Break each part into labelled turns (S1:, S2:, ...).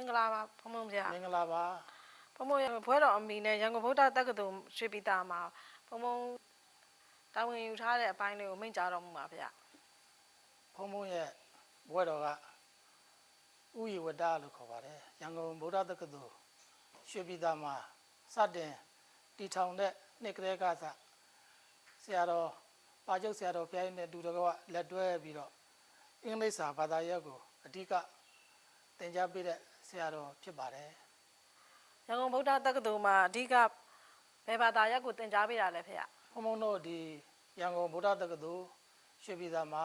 S1: င်္ဂလာပါဖုံဖုံဗျာ
S2: မင်္ဂလာပါ
S1: ဖုံဖုံရဘွဲတော်အမီနဲ့ရန်ကုန်ဗုဒ္ဓတက္ကသိုလ်ရွှေပြည်သားမှာဖုံဖုံတာဝန်ယူထားတဲ့အပိုင်းလေးကိုမိန့်ကြားတော်မူပါဗျာ
S2: ဖုံဖုံရဲ့ဘွဲတော်ကဥယျဝတ္တလို့ခေါ်ပါတယ်ရန်ကုန်ဗုဒ္ဓတက္ကသိုလ်ရွှေပြည်သားမှာစတင်တည်ထောင်တဲ့နှစ်ကလေးကစဆရာတော်ပါကျုပ်ဆရာတော်ဘုရားကြီးနဲ့အတူတကွလက်တွဲပြီးတော့အင်္ဂလိပ်စာဘာသာရပ်ကိုအဓိကသင်ကြားပေးတဲ့ ဆရာတော်ဖြစ်ပါတယ်
S1: ရန်ကုန်ဗုဒ္ဓတက္ကသိုလ်မှာအဓိကဘယ်ဘာသာရပ်ကိုသင်ကြားပေးတာလဲဖေ။
S2: ဘုံဘုံတို့ဒီရန်ကုန်ဗုဒ္ဓတက္ကသိုလ်ရွှေပြည်သာမှာ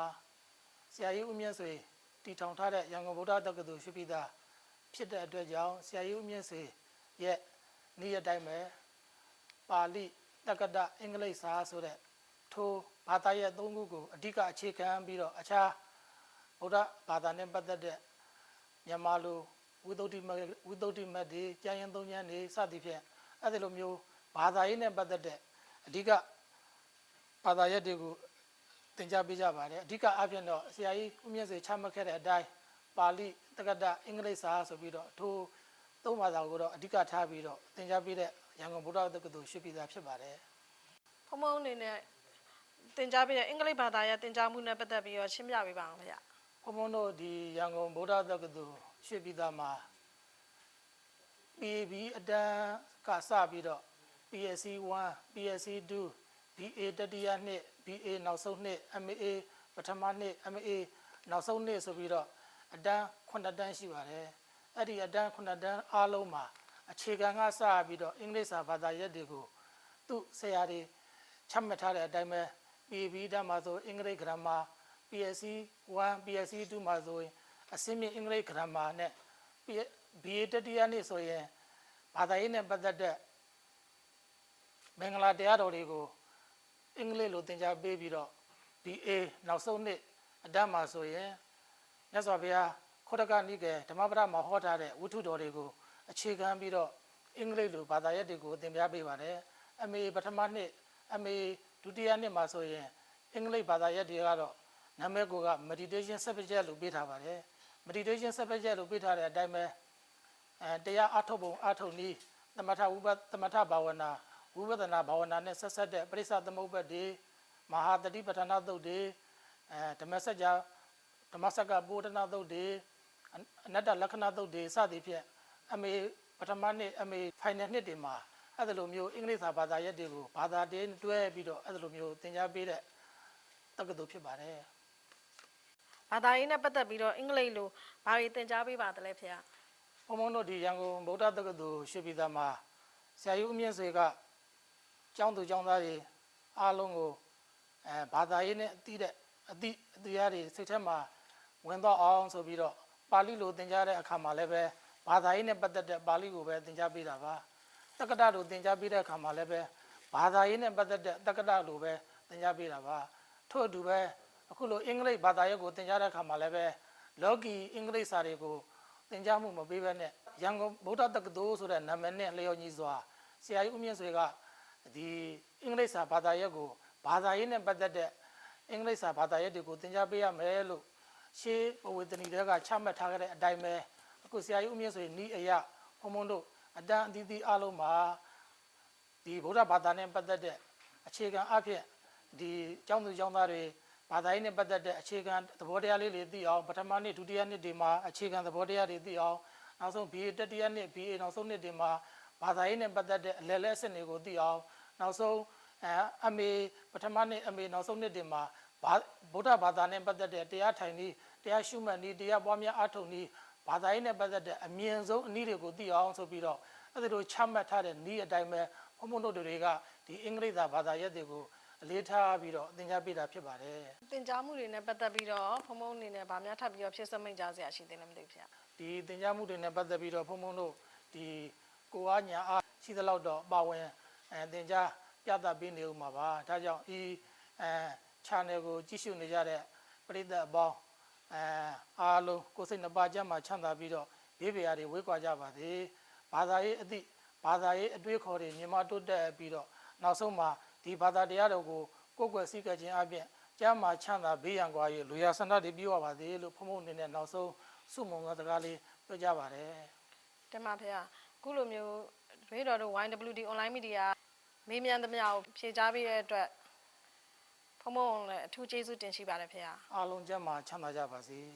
S2: ဆရာကြီးဦးမြင့်ဆွေတည်ထောင်ထားတဲ့ရန်ကုန်ဗုဒ္ဓတက္ကသိုလ်ရွှေပြည်သာဖြစ်တဲ့အတွက်ကြောင့်ဆရာကြီးဦးမြင့်ဆွေရဲ့နေ့ရက်တိုင်းပဲပါဠိတက္ကဒအင်္ဂလိပ်စာဆိုတဲ့ထိုဘာသာရပ်သုံးခုကိုအဓိကအခြေခံပြီးတော့အခြားဗုဒ္ဓဘာသာနဲ့ပတ်သက်တဲ့မြန်မာလို ဝိသုဒ္ဓိမတ်ဝိသုဒ္ဓိမတ်တွေကျမ်းရင်သုံးကျမ်းတွေစသည်ဖြင့်အဲ့ဒီလိုမျိုးဘာသာရေးနဲ့ပတ်သက်တဲ့အဓိကဘာသာရပ်တွေကိုသင်ကြားပေးကြပါတယ်အဓိကအဖြစ်တော့ဆရာကြီးဦးမြင့်စေချမှတ်ခဲ့တဲ့အတိုင်းပါဠိတက္ကဒအင်္ဂလိပ်စာဆိုပြီးတော့ထိုသုံးဘာသာကိုတော့အဓိကထားပြီးတော့သင်ကြားပေးတဲ့ရန်ကုန်ဗုဒ္ဓတက္ကသိုလ်ရှိပြည်သားဖြစ်ပါတယ်
S1: ဖုံဖုံအနေနဲ့သင်ကြားပေးတဲ့အင်္ဂလိပ်ဘာသာရပ်သင်ကြားမှုနဲ့ပတ်သက်ပြီးတော့ရှင်းပြပေးပါအောင်ဖေ။
S2: ဘုံဘုံတို့ဒီရန်ကုန်ဗုဒ္ဓတက္ကသိုလ်ရှိပြည်သားမှာ PAB အတန်းကစပြီးတော့ PSC 1 PSC 2 BA တတိယနှစ် BA နောက်ဆုံးနှစ် MA ပထမနှစ် MA နောက်ဆုံးနှစ်ဆိုပြီးတော့အတန်း9တန်းရှိပါတယ်အဲ့ဒီအတန်း9တန်းအားလုံးမှာအခြေခံကစပြီးတော့အင်္ဂလိပ်စာဘာသာရပ်တွေကိုသူ့ဆရာတွေချမှတ်ထားတဲ့အတိုင်းပဲ PAB တန်းမှာဆိုအင်္ဂလိပ် grammar PSC 1 PSC 2မှာဆိုရင်အစင်းမြင့်အင်္ဂလိပ် grammar နဲ့ BA တတိယနှစ်ဆိုရင်ဘာသာရေးနဲ့ပတ်သက်တဲ့မင်္ဂလာတရားတော်တွေကိုအင်္ဂလိပ်လိုသင်ကြားပေးပြီးတော့ BA နောက်ဆုံးနှစ်အတန်းမှာဆိုရင်မြတ်စွာဘုရားခောတကနိကေဓမ္မပဒမှာဟောထားတဲ့ဝိထုတော်တွေကိုအခြေခံပြီးတော့အင်္ဂလိပ်လိုဘာသာရပ်တွေကိုသင်ကြားပေးပါတယ်။ MA ပထမနှစ် MA ဒုတိယနှစ်မှာဆိုရင်အင်္ဂလိပ်ဘာသာရပ်တွေကတော့ နာမည်ကိုက meditation subject လို့ပေးထားပါတယ်။ meditation subject လို့ပေးထားတဲ့အတိုင်းပဲအဲတရားအထုတ်ပုံအထုတ်နည်းသမထဝိပသမထဘာဝနာဝိပဿနာဘာဝနာနဲ့ဆက်ဆက်တဲ့ပရိစ္ဆသမုပ္ပတ်တွေမဟာတတိပဋ္ဌာနာသုတ်တွေအဲဓမ္မစကြာဓမ္မစကပုဒ္ဒနာသုတ်တွေအအနတ္တလက္ခဏာသုတ်တွေစသည်ဖြင့်အမေပထမနှစ်အမေ final နှစ်တွေမှာအဲ့ဒါလိုမျိုးအင်္ဂလိပ်စာဘာသာရပ်တွေကိုဘာသာတင်းတွဲပြီးတော့အဲ့ဒါလိုမျိုးသင်ကြားပေးတဲ့တက္ကသိုလ်ဖြစ်ပါတယ်
S1: ဘာသာရေးနဲ့ပတ်သက်ပြီးတော့အင်္ဂလိပ်လိုဘာတွေသင်ကြားပေးပါသလဲဖေ။
S2: ဘုံဘုံတို့ဒီရန်ကုန်ဗုဒ္ဓတက္ကသိုလ်ရွှေပြည်သာမှာဆရာကြီးဦးမြင့်ဆွေကကျောင်းသူကျောင်းသားတွေအားလုံးကိုအဲဘာသာရေးနဲ့အတိတဲ့အတိအတရားတွေစိတ်ထဲမှာဝင်တော့အောင်ဆိုပြီးတော့ပါဠိလိုသင်ကြားတဲ့အခါမှာလည်းပဲဘာသာရေးနဲ့ပတ်သက်တဲ့ပါဠိကိုပဲသင်ကြားပေးတာပါတက္ကတာလိုသင်ကြားပေးတဲ့အခါမှာလည်းပဲဘာသာရေးနဲ့ပတ်သက်တဲ့တက္ကတာလိုပဲသင်ကြားပေးတာပါထို့အတူပဲ အခုလိုအင်္ဂလိပ်ဘာသာရပ်ကိုသင်ကြားတဲ့အခါမှာလည်းပဲလောကီအင်္ဂလိပ်စာတွေကိုသင်ကြားမှုမပေးဘဲနဲ့ရန်ကုန်ဗုဒ္ဓတက္ကသိုလ်ဆိုတဲ့နာမည်နဲ့လျော်ညီစွာဆရာကြီးဦးမြင့်ဆွေကဒီအင်္ဂလိပ်စာဘာသာရပ်ကိုဘာသာရေးနဲ့ပတ်သက်တဲ့အင်္ဂလိပ်စာဘာသာရပ်တွေကိုသင်ကြားပေးရမယ်လို့ရှေးဘဝေတဏီတွေကချမှတ်ထားခဲ့တဲ့အတိုင်းပဲအခုဆရာကြီးဦးမြင့်ဆွေနီးအရာဘုံဘုံတို့အတန်းအသီးသီးအားလုံးမှာဒီဗုဒ္ဓဘာသာနဲ့ပတ်သက်တဲ့အခြေခံအဖြစ်ဒီကျောင်းသူကျောင်းသားတွေ ဘာသာရေးနဲ့ပတ်သက်တဲ့အခြေခံသဘောတရားလေးတွေသိအောင်ပထမနှစ်ဒုတိယနှစ်တွေမှာအခြေခံသဘောတရားတွေသိအောင်နောက်ဆုံး BA တတိယနှစ် BA နောက်ဆုံးနှစ်တွေမှာဘာသာရေးနဲ့ပတ်သက်တဲ့အလယ်လဲအဆင့်တွေကိုသိအောင်နောက်ဆုံးအဲအမေပထမနှစ်အမေနောက်ဆုံးနှစ်တွေမှာဘာဗုဒ္ဓဘာသာနဲ့ပတ်သက်တဲ့တရားထိုင်နည်းတရားရှုမှတ်နည်းတရားပွားများအားထုတ်နည်းဘာသာရေးနဲ့ပတ်သက်တဲ့အမြင့်ဆုံးအနည်းတွေကိုသိအောင်ဆိုပြီးတော့အဲ့ဒီလိုချမှတ်ထားတဲ့နည်းအတိုင်းပဲဘုံဘုံတို့တွေကဒီအင်္ဂလိပ်သာဘာသာရပ်တွေကို အလေးထားပြီးတော့သင်ကြားပေးတာဖြစ်ပါတယ်
S1: သင်ကြားမှုတွေနဲ့ပတ်သက်ပြီးတော့ဖုံဖုံအနေနဲ့ဗာများထပ်ပြီးတော့ဖြစ်စမိတ်ကြားစရာရှိသေးတယ်မသိဘူးဖေ။
S2: ဒီသင်ကြားမှုတွေနဲ့ပတ်သက်ပြီးတော့ဘုံဘုံတို့ဒီကိုအားညာအားရှိသလောက်တော့ပါဝင်အဲသင်ကြားပြသပေးနေဦးမှာပါဒါကြောင့်ဒီအဲ channel ကိုကြည့်ရှုနေကြတဲ့ပရိသတ်အပေါင်းအဲအားလုံးကိုယ်စိတ်နှပါကြမှာချမ်းသာပြီးတော့ဘေးပရာတွေဝေးကွာကြပါစေဘာသာရေးအသည့်ဘာသာရေးအတွေ့အခေါ်တွေမြန်မာတိုးတက်ပြီးတော့နောက်ဆုံးမှာ ဒီဘာသာတရားတော်ကိုကိုယ်ွယ်စည်းကပ်ခြင်းအပြင်ကျမ်းမာချမ်းသာဘေးရန်ကွာ၍လူရဆန္ဒတွေပြုရပါစေလို့ဖုံဖုံနေနဲ့နောက်ဆုံးစုမုံသောတကားလေးပြောကြပါတယ်။
S1: တင်ပါဖေ။ခုလိုမျိုးရေတော်တို့ YWD online media မေးမြန်းသမျှကိုဖြေကြားပေးတဲ့အတွက်ဖုံဖုံလည်းအထူးကျေးဇူးတင်ရှိပါတယ်ဖေ။
S2: အားလုံးကျမ်းမာချမ်းသာကြပါစေ။